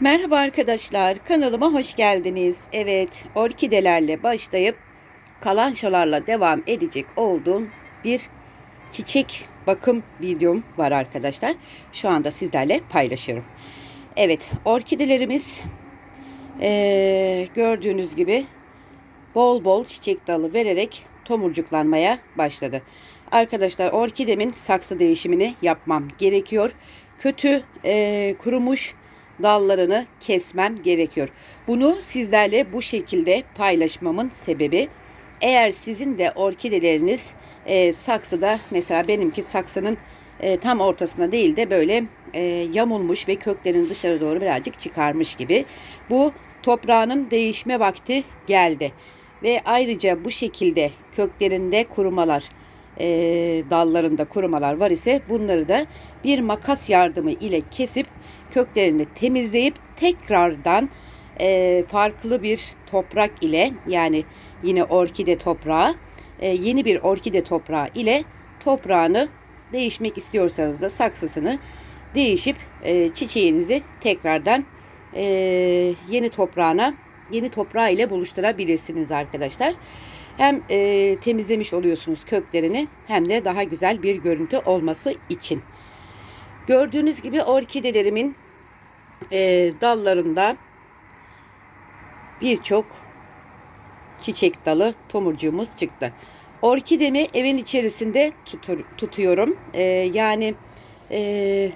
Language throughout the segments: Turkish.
Merhaba arkadaşlar, kanalıma hoş geldiniz. Evet, orkidelerle başlayıp kalançalarla devam edecek olduğum bir çiçek bakım videom var arkadaşlar. Şu anda sizlerle paylaşıyorum. Evet, orkidelerimiz eee, gördüğünüz gibi bol bol çiçek dalı vererek tomurcuklanmaya başladı. Arkadaşlar orkidemin saksı değişimini yapmam gerekiyor. Kötü eee, kurumuş dallarını kesmem gerekiyor. Bunu sizlerle bu şekilde paylaşmamın sebebi eğer sizin de orkideleriniz eee, saksıda mesela benimki saksının eee, tam ortasına değil de böyle eee, yamulmuş ve köklerini dışarı doğru birazcık çıkarmış gibi. Bu toprağının değişme vakti geldi. Ve ayrıca bu şekilde köklerinde kurumalar, e, dallarında kurumalar var ise bunları da bir makas yardımı ile kesip köklerini temizleyip tekrardan e, farklı bir toprak ile yani yine orkide toprağı e, yeni bir orkide toprağı ile toprağını değişmek istiyorsanız da saksısını değişip e, çiçeğinizi tekrardan e, yeni toprağına yeni toprağı ile buluşturabilirsiniz arkadaşlar. Hem e, temizlemiş oluyorsunuz köklerini hem de daha güzel bir görüntü olması için. Gördüğünüz gibi orkidelerimin e, dallarında birçok çiçek dalı tomurcuğumuz çıktı. Orkidemi evin içerisinde tutur, tutuyorum. E, yani e,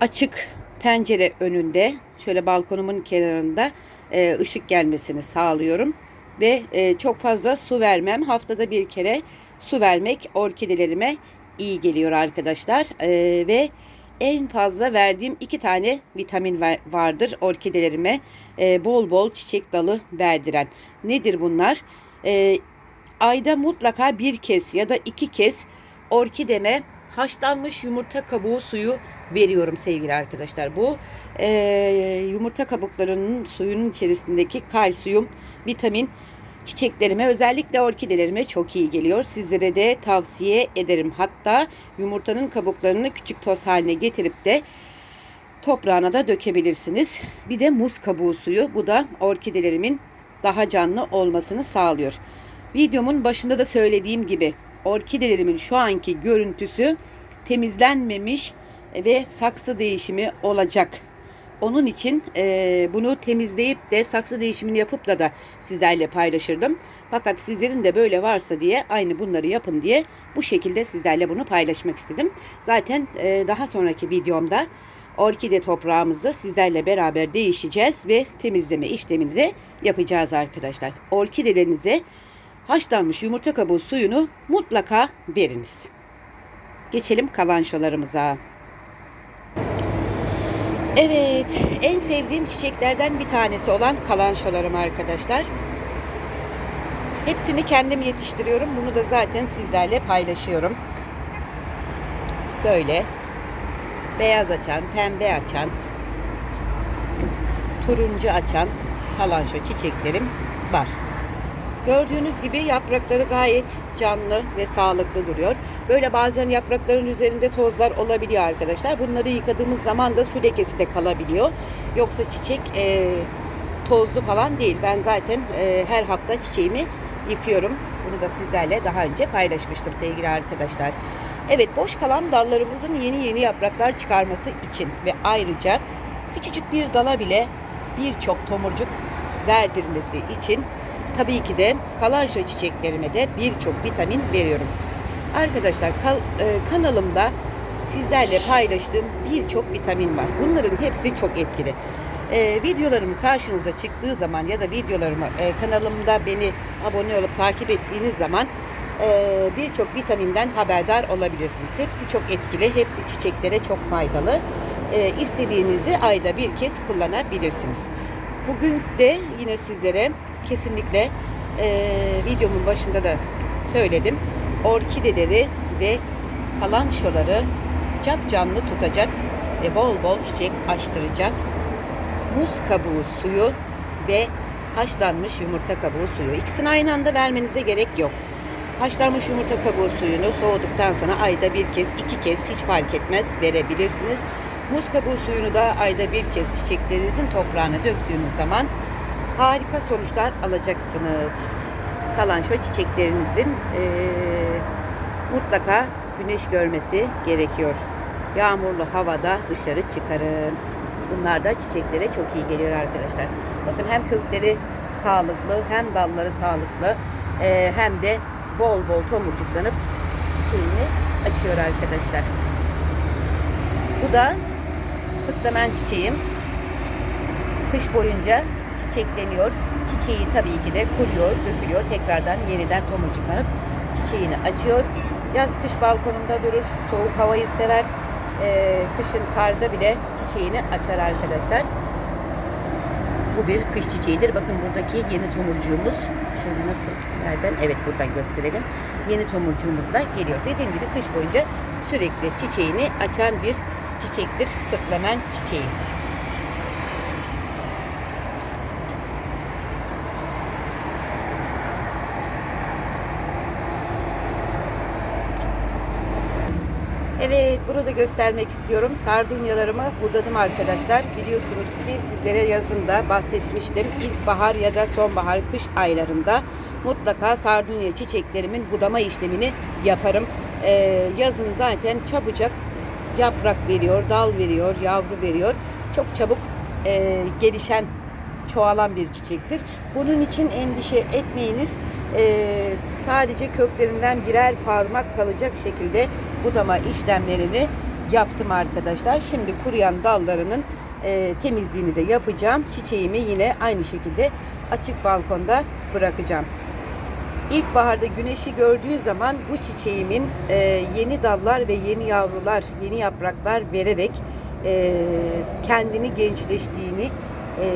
açık pencere önünde şöyle balkonumun kenarında e, ışık gelmesini sağlıyorum ve e, çok fazla su vermem. Haftada bir kere su vermek orkidelerime iyi geliyor arkadaşlar. E, ve en fazla verdiğim iki tane vitamin var- vardır orkidelerime. E, bol bol çiçek dalı verdiren. Nedir bunlar? E, ayda mutlaka bir kez ya da iki kez orkideme haşlanmış yumurta kabuğu suyu veriyorum sevgili arkadaşlar. Bu e, yumurta kabuklarının suyunun içerisindeki kalsiyum, vitamin çiçeklerime özellikle orkidelerime çok iyi geliyor. Sizlere de tavsiye ederim. Hatta yumurtanın kabuklarını küçük toz haline getirip de toprağına da dökebilirsiniz. Bir de muz kabuğu suyu. Bu da orkidelerimin daha canlı olmasını sağlıyor. Videomun başında da söylediğim gibi orkidelerimin şu anki görüntüsü temizlenmemiş ve saksı değişimi olacak. Onun için e, bunu temizleyip de saksı değişimini yapıp da da sizlerle paylaşırdım. Fakat sizlerin de böyle varsa diye aynı bunları yapın diye bu şekilde sizlerle bunu paylaşmak istedim. Zaten e, daha sonraki videomda orkide toprağımızı sizlerle beraber değişeceğiz ve temizleme işlemini de yapacağız arkadaşlar. Orkidelerinize haşlanmış yumurta kabuğu suyunu mutlaka veriniz. Geçelim kalançolarımıza. Evet, en sevdiğim çiçeklerden bir tanesi olan kalançolarım arkadaşlar. Hepsini kendim yetiştiriyorum. Bunu da zaten sizlerle paylaşıyorum. Böyle beyaz açan, pembe açan, turuncu açan kalanço çiçeklerim var. Gördüğünüz gibi yaprakları gayet canlı ve sağlıklı duruyor. Böyle bazen yaprakların üzerinde tozlar olabiliyor arkadaşlar. Bunları yıkadığımız zaman da su lekesi de kalabiliyor. Yoksa çiçek e, tozlu falan değil. Ben zaten e, her hafta çiçeğimi yıkıyorum. Bunu da sizlerle daha önce paylaşmıştım sevgili arkadaşlar. Evet boş kalan dallarımızın yeni yeni yapraklar çıkarması için ve ayrıca küçücük bir dala bile birçok tomurcuk verdirmesi için tabii ki de kalanço çiçeklerime de birçok vitamin veriyorum. Arkadaşlar kal- e, kanalımda sizlerle paylaştığım birçok vitamin var. Bunların hepsi çok etkili. E, videolarım karşınıza çıktığı zaman ya da videolarımı e, kanalımda beni abone olup takip ettiğiniz zaman e, birçok vitaminden haberdar olabilirsiniz. Hepsi çok etkili, hepsi çiçeklere çok faydalı. E, istediğinizi ayda bir kez kullanabilirsiniz. Bugün de yine sizlere kesinlikle e, videomun başında da söyledim. Orkideleri ve kalançoları cap canlı tutacak ve bol bol çiçek açtıracak muz kabuğu suyu ve haşlanmış yumurta kabuğu suyu. İkisini aynı anda vermenize gerek yok. Haşlanmış yumurta kabuğu suyunu soğuduktan sonra ayda bir kez, iki kez hiç fark etmez verebilirsiniz. Muz kabuğu suyunu da ayda bir kez çiçeklerinizin toprağına döktüğünüz zaman harika sonuçlar alacaksınız. Kalanço çiçeklerinizin eee, mutlaka güneş görmesi gerekiyor. Yağmurlu havada dışarı çıkarın. Bunlar da çiçeklere çok iyi geliyor arkadaşlar. Bakın hem kökleri sağlıklı hem dalları sağlıklı eee, hem de bol bol tomurcuklanıp çiçeğini açıyor arkadaşlar. Bu da sıklamen çiçeğim. Kış boyunca çiçekleniyor. Çiçeği tabii ki de kuruyor, dökülüyor. Tekrardan yeniden tomurcuklanıp çiçeğini açıyor. Yaz kış balkonumda durur. Soğuk havayı sever. Ee, kışın karda bile çiçeğini açar arkadaşlar. Bu bir kış çiçeğidir. Bakın buradaki yeni tomurcuğumuz. Şöyle nasıl nereden? Evet buradan gösterelim. Yeni tomurcuğumuz da geliyor. Dediğim gibi kış boyunca sürekli çiçeğini açan bir çiçektir. Sıklamen çiçeği. Evet, bunu da göstermek istiyorum. Sardunyalarımı budadım arkadaşlar. Biliyorsunuz ki sizlere yazında bahsetmiştim. İlkbahar ya da sonbahar, kış aylarında mutlaka sardunya çiçeklerimin budama işlemini yaparım. Ee, yazın zaten çabucak yaprak veriyor, dal veriyor, yavru veriyor. Çok çabuk e, gelişen çoğalan bir çiçektir. Bunun için endişe etmeyiniz. Ee, sadece köklerinden birer parmak kalacak şekilde budama işlemlerini yaptım arkadaşlar. Şimdi kuruyan dallarının e, temizliğini de yapacağım. Çiçeğimi yine aynı şekilde açık balkonda bırakacağım. İlkbaharda güneşi gördüğü zaman bu çiçeğimin e, yeni dallar ve yeni yavrular, yeni yapraklar vererek e, kendini gençleştiğini e,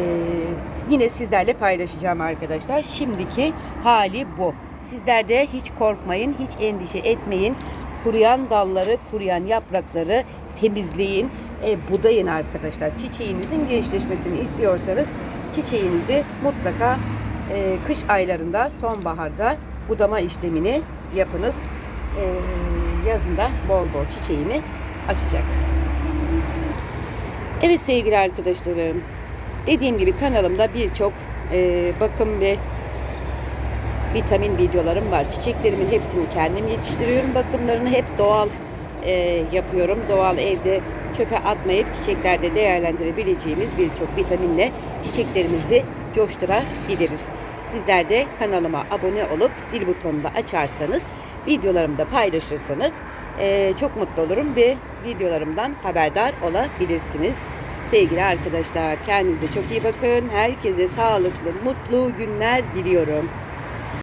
yine sizlerle paylaşacağım arkadaşlar. Şimdiki hali bu. Sizler de hiç korkmayın, hiç endişe etmeyin. Kuruyan dalları, kuruyan yaprakları temizleyin, e, budayın arkadaşlar. Çiçeğinizin gençleşmesini istiyorsanız çiçeğinizi mutlaka e, kış aylarında, sonbaharda budama işlemini yapınız. E, yazında bol bol çiçeğini açacak. Evet sevgili arkadaşlarım. Dediğim gibi kanalımda birçok e, bakım ve vitamin videolarım var. Çiçeklerimin hepsini kendim yetiştiriyorum. Bakımlarını hep doğal e, yapıyorum. Doğal evde çöpe atmayıp çiçeklerde değerlendirebileceğimiz birçok vitaminle çiçeklerimizi coşturabiliriz. Sizler de kanalıma abone olup zil butonunu da açarsanız, videolarımı da paylaşırsanız e, çok mutlu olurum ve videolarımdan haberdar olabilirsiniz. Sevgili arkadaşlar kendinize çok iyi bakın. Herkese sağlıklı, mutlu günler diliyorum.